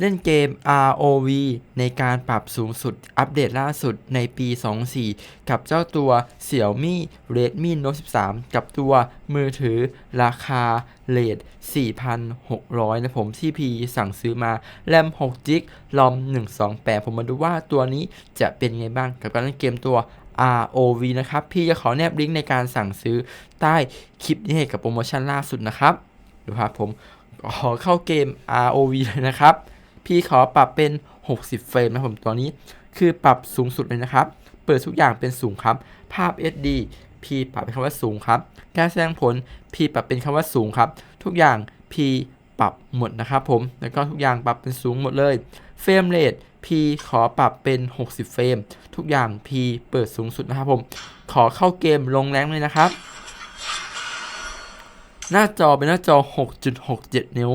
เล่นเกม ROV ในการปรับสูงสุดอัปเดตล่าสุดในปี 24 กับเจ้าตัว Xiaomi Redmi Note 13 กับตัวมือถือราคาเลท4,600 นะผม ที่พีสั่งซื้อมาแรม6 g b รอม 128 ผมมาดูว่าตัวนี้จะเป็นไงบ้างกับการเล่นเกมตัว ROV นะครับ พี่จะขอแนบลิงก์ในการสั่งซื้อใต้คลิปนี้กับโปรโมชั่นล่าสุดนะครับดูครับผมขอเข้าเกม ROV เลยนะครับ พี่ขอปรับเป็น 60 เฟรมนะผมตัวนี้ คือปรับสูงสุดเลยนะครับ เปิดทุกอย่างเป็นสูงครับ ภาพ SD พี่ปรับเป็นคำว่าสูงครับ การแสดงผลพี่ปรับเป็นคำว่าสูงครับ ทุกอย่างพี่ปรับหมดนะครับผม แล้วก็ทุกอย่างปรับเป็นสูงหมดเลย เฟรมเรทพี่ขอปรับเป็น 60 เฟรม ทุกอย่างพี่เปิดสูงสุดนะครับผม ขอเข้าเกมลงแรงเลยนะครับ หน้าจอเป็นหน้าจอ 6.67 นิ้ว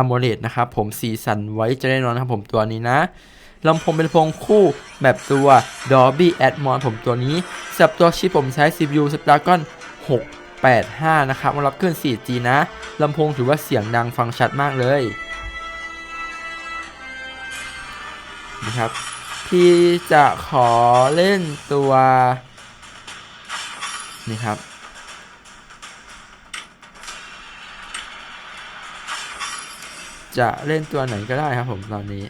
AMOLED นะครับผมสีสันไว้จะได้นอนนะครับผมตัวนี้นะลำโพงเป็นลำโพงคู่แบบตัว Dolby Atmos ผมตัวนี้สับตัวชิปผมใช้ CPU Snapdragon 685 นะครับมารับเคลื่น 4G นะลำโพงถือว่าเสียงดังฟังชัดมากเลยนะครับพี่จะขอเล่นตัว นี่ครับ จะเล่นตัวไหนก็ได้ครับผมตอนนี้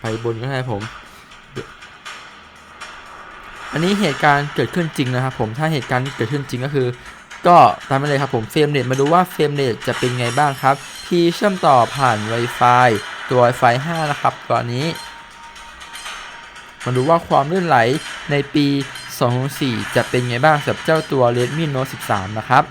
ไปบนก็ได้ผม อันนี้เหตุการณ์เกิดขึ้นจริงนะครับผมถ้าเหตุการณ์เกิดขึ้นจริงก็คือ ก็ตามไปเลยครับผมเฟรมเรทมาดูว่าเฟรมเรทจะเป็นไงบ้างครับ ที่เชื่อมต่อผ่าน Wi-Fi ตัว Wi-Fi 5 นะครับ ตอนนี้ มาดูว่าความลื่นไหลในปี 2004 จะเป็นไงบ้างสำหรับเจ้าตัว Redmi Note 13 นะครับ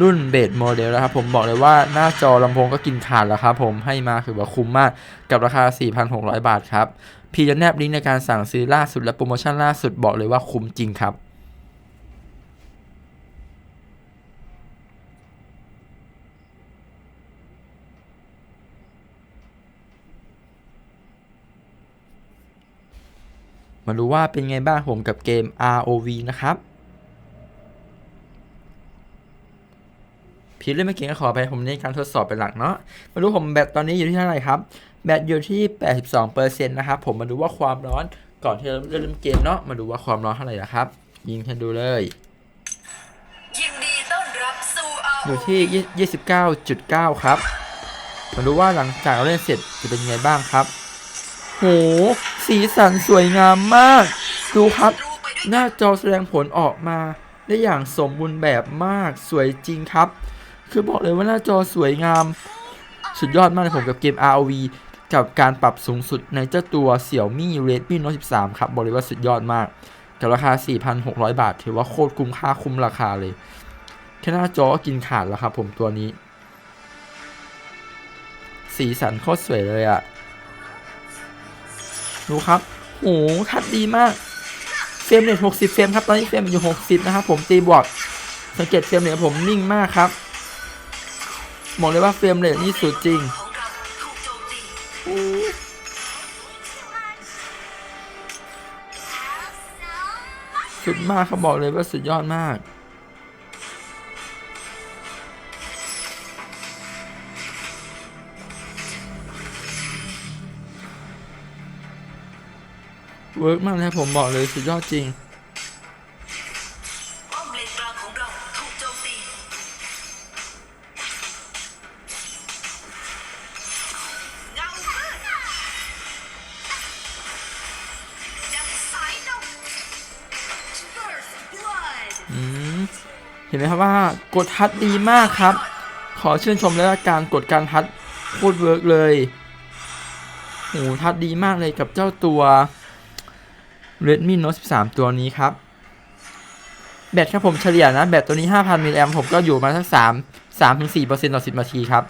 รุ่นเบสโมเดลนะครับ ผมบอกเลยว่าหน้าจอลำโพงก็กินขาดแล้วครับผมให้มาคือว่าคุ้มมากกับราคา 4,600 บาทครับ พี่จะแนบลิงก์ในการสั่งซื้อล่าสุดและโปรโมชั่นล่าสุดบอกเลยว่าคุ้มจริงครับ มาดูว่าเป็นไงบ้างผมกับเกม ROV นะครับพี่เล่นไม่เก่งก็ขอไปผมในการทดสอบเป็นหลักเนาะมาดูผมแบตตอนนี้อยู่ที่เท่าไหร่ครับ แบตอยู่ที่ 82%นะครับผมมาดูว่าความร้อนก่อนที่เราเริ่มเกมเนาะมาดูว่าความร้อนเท่าไหร่นะครับ ยิงให้ดูเลยยินดีต้อนรับสู่อาอยู่ที่ 29.9 ครับ มาดูว่าหลังจากเราเล่นเสร็จจะเป็นไงบ้างครับ โห สีสันสวยงามมาก ดูครับรูไปด้วยหน้าจอแสดงผลออกมาได้อย่างสมบูรณ์แบบมากสวยจริงครับ คือบอกเลยว่าหน้าจอสวยงาม สุดยอดมากเลยผมกับเกม ROV กับการปรับสูงสุดในเจ้าตัว Xiaomi Redmi Note 13 ครับ บอกเลยว่าสุดยอดมากกับราคา 4,600 บาท ถือว่าโคตรคุ้มค่าคุ้มราคาเลย แค่หน้าจอก็กินขาดแล้วครับผมตัวนี้ สีสันโคตรสวยเลยอะ ดูครับโอ้หทัดดีมากเฟรมเรท60 เฟรมครับ ตอนนี้เฟรมอยู่ 60 นะครับผมตีบวกสังเกตเฟรมเรทผมนิ่งมากครับบอกเลยว่าเฟรมเรทนี่สุดจริงสุดมากเขาบอกเลยว่าสุดยอดมาก เวิร์กมากเลยผมบอกเลยสุดยอดจริงป้อมเลนกลางของเราถูกโจมตีเงามืดดังสายนก First blood อืมเห็นไหมครับว่ากดทัดดีมากครับ ขอชื่นชมเลยว่าการกดการทัดโคตรเวิร์กเลยโหทัดดีมากเลยกับเจ้าตัว Redmi Note 13 ตัวนี้ครับ แบตครับผมเฉลี่ยนะ แบตตัวนี้ 5,000 มิลลิแอมผมก็อยู่มาสัก3 3ถึง4%ต่อ 10 นาทีครับ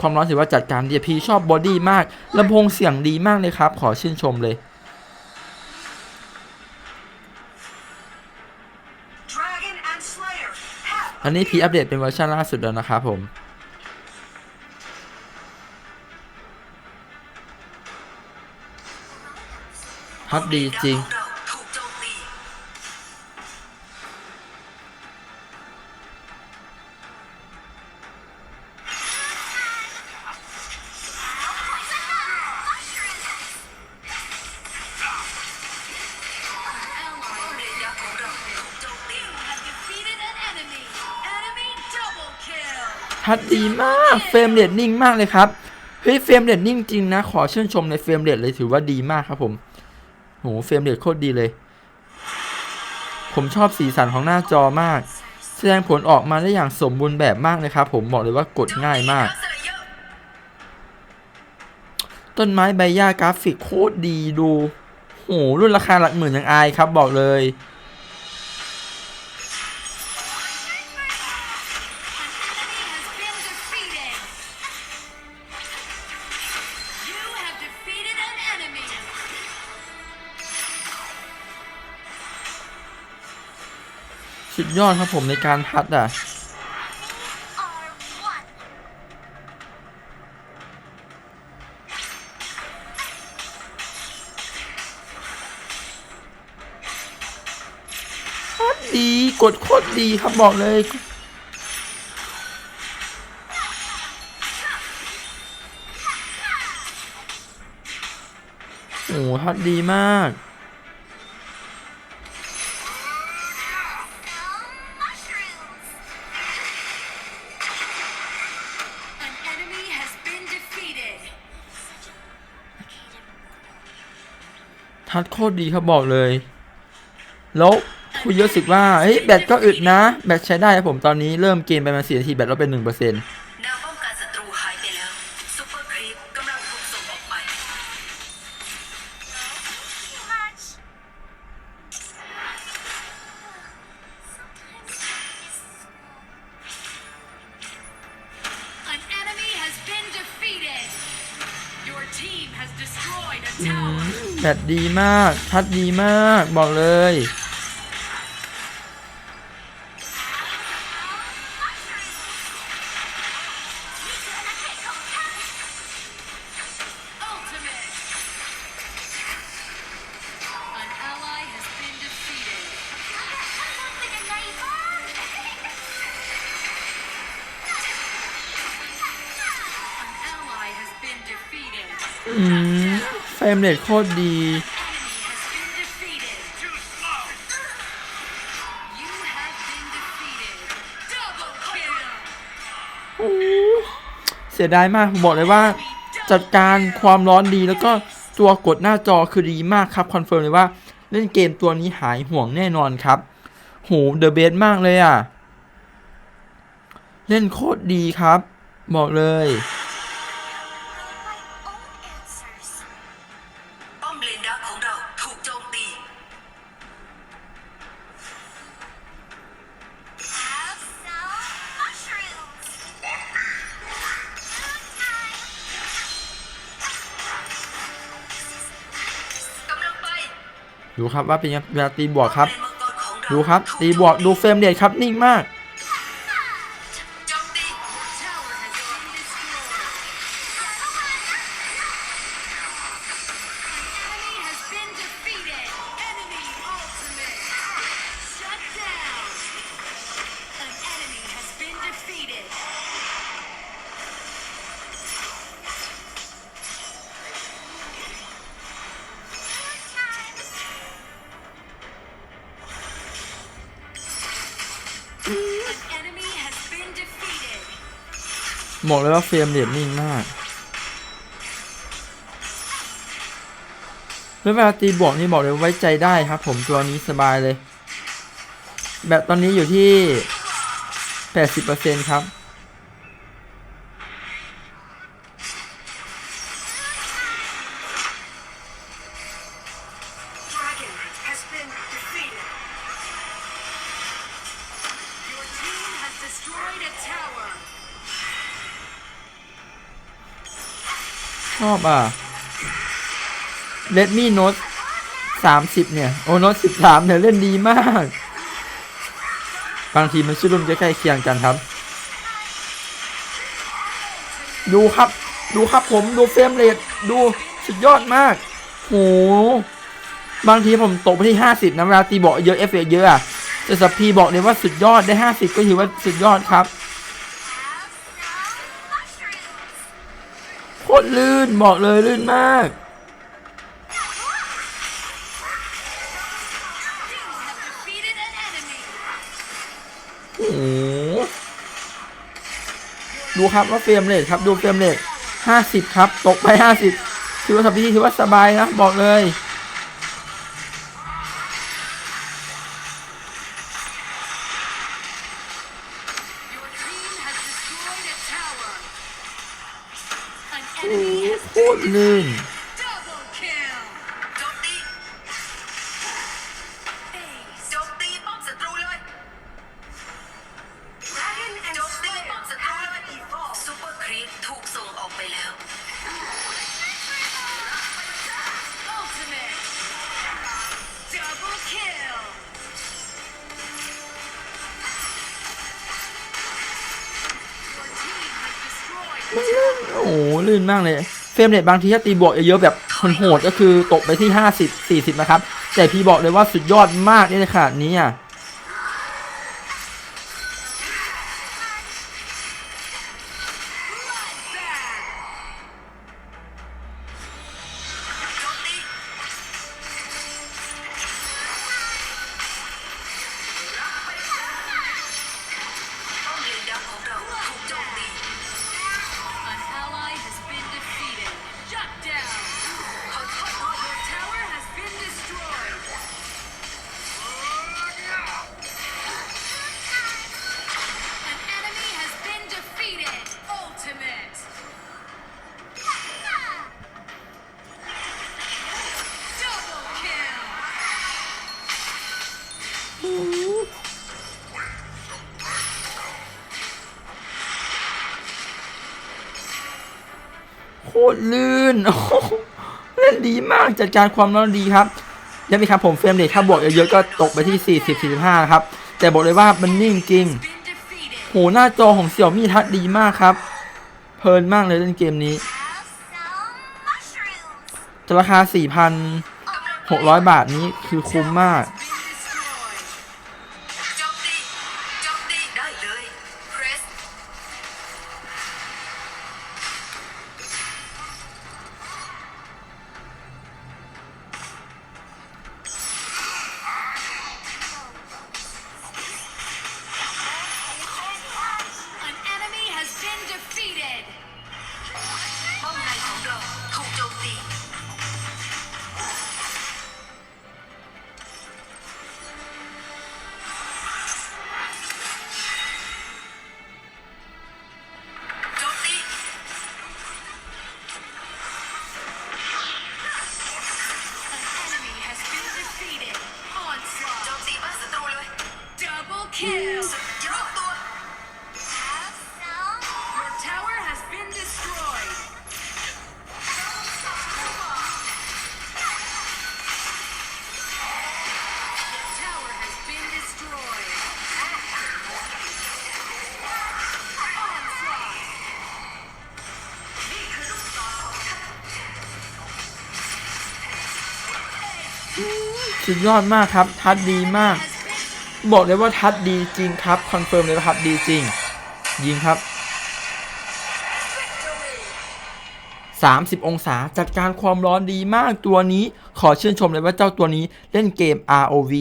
ความร้อนถือว่าจัดการดีพีชอบบอดี้มากลำโพงเสียงดีมากเลยครับ ขอชื่นชมเลย Dragon and Slayer have อันนี้พีอัปเดตเป็นเวอร์ชันล่าสุดแล้วนะครับผม ฮอตดีจริงฮัดดีมาก เฟรมเรทนิ่งมากเลยครับ เฮ้ย เฟรมเรทนิ่งจริงนะ ขอชื่นชมในเฟรมเรทเลยถือว่าดีมากครับผม โหเฟรมเรทโคตรดีเลย ผมชอบสีสันของหน้าจอมาก แสดงผลออกมาได้อย่างสมบูรณ์แบบมากเลยครับ ผมบอกเลยว่ากดง่ายมาก ต้นไม้ใบหญ้ากราฟิกโคตรดีดูโหรุ่นราคาหลักหมื่นยังอายครับ บอกเลย สุดยอดครับผมในการพัดอะพัดดีกดโคตรดีครับบอกเลยโอ้โหพัดดีมาก ทัดโคตรดีครับบอกเลย แล้วคุยเยอะสึกว่าเฮ้ยแบตก็อึดนะ แบตใช้ได้ครับผมตอนนี้เริ่มเกมไปมาสี่นาทีแบตเราเป็นหนึ่งเปอร์เซ็นต์ แบตดีมากทัดดีมาก บอกเลย Ultimate. An ally has been defeated. อืมเฟรมเรทโคตรดีโอ้เสียดายมาก ผมบอกเลยว่า จัดการความร้อนดีแล้วก็ตัวกดหน้าจอคือดีมากครับ คอนเฟิร์มเลยว่าเล่นเกมตัวนี้หายห่วงแน่นอนครับ โหเดอะเบสมากเลยอะ เล่นโคตรดีครับ บอกเลย ครับว่าเป็นเวลาตีบวกครับ ดูครับ ตีบวกดูเฟรมเรทครับนิ่งมาก บอกเลยว่าเฟรมเรทนิ่งมากแล้วเวลาตีบวกนี่บอกเลยไว้ใจได้ครับ ผมตัวนี้สบายเลย แบบตอนนี้อยู่ที่ 80%ครับ อบอะ Redmi Note 30 เนี่ย โอ้ Note 13 เนี่ย เล่นดีมาก บางทีมันชื่อรุ่นใกล้เคียงกันครับ ดูครับ ดูครับผม ดูเฟรมเรทดูสุดยอดมาก โห บางทีผมตกไปที่ 50นะเวลาตีบอกเยอะเอฟเฟกเยอะอะแต่สับพีบอกเลยว่าสุดยอดได้ 50 ก็ถือว่าสุดยอดครับ ลื่นบอกเลยลื่นมาก โอ้โหดูครับว่าเฟรมเรทครับ ดูเฟรมเรท50ครับ ตกไปห้าสิบถือว่าทำที่ถือว่าสบายนะ บอกเลย ลื่นมากเลย เฟรมเรทบางทีถ้าตีบวกเยอะๆแบบโหดก็คือตกไปที่ 50 40 นะครับ แต่พี่บอกเลยว่าสุดยอดมากในขนาดนี้อะ คตรลื่นเล่นดีมากจัดการความร้อนดีครับยังมีครับผมเฟรมเรทถ้าบวกเยอะๆก็ตกไปที่ 40 45 ครับ แต่บอกเลยว่ามันนิ่งจริงโหหน้าจอของเสี่ยวมี่ทัดดีมากครับ เพลินมากเลยเล่นเกมนี้ราคา 4,600 บาทนี้คือคุ้มมาก สุดยอดมากครับ ทัดดีมาก บอกเลยว่าทัดดีจริงครับ คอนเฟิร์มเลยว่าทัดดีจริง ยิงครับ 30 องศาจัดการความร้อนดีมากตัวนี้ ขอชื่นชมเลยว่าเจ้าตัวนี้เล่นเกม ROV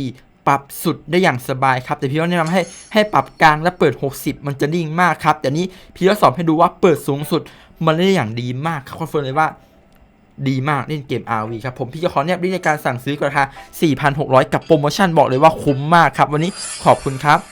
ปรับสุดได้อย่างสบายครับ แต่พี่ว่าแนะนำให้ให้ปรับกลางและเปิด 60 มันจะนิ่งมากครับ แต่นี้พี่ก็สอนให้ดูว่าเปิดสูงสุดมันได้อย่างดีมากครับคอนเฟิร์มเลยว่า ดีมากเล่นเกม RV ครับผมพี่จะขอเนี่ยบริในการสั่งซื้อราคา 4,600 กับโปรโมชั่นบอกเลยว่าคุ้มมากครับ วันนี้ขอบคุณครับ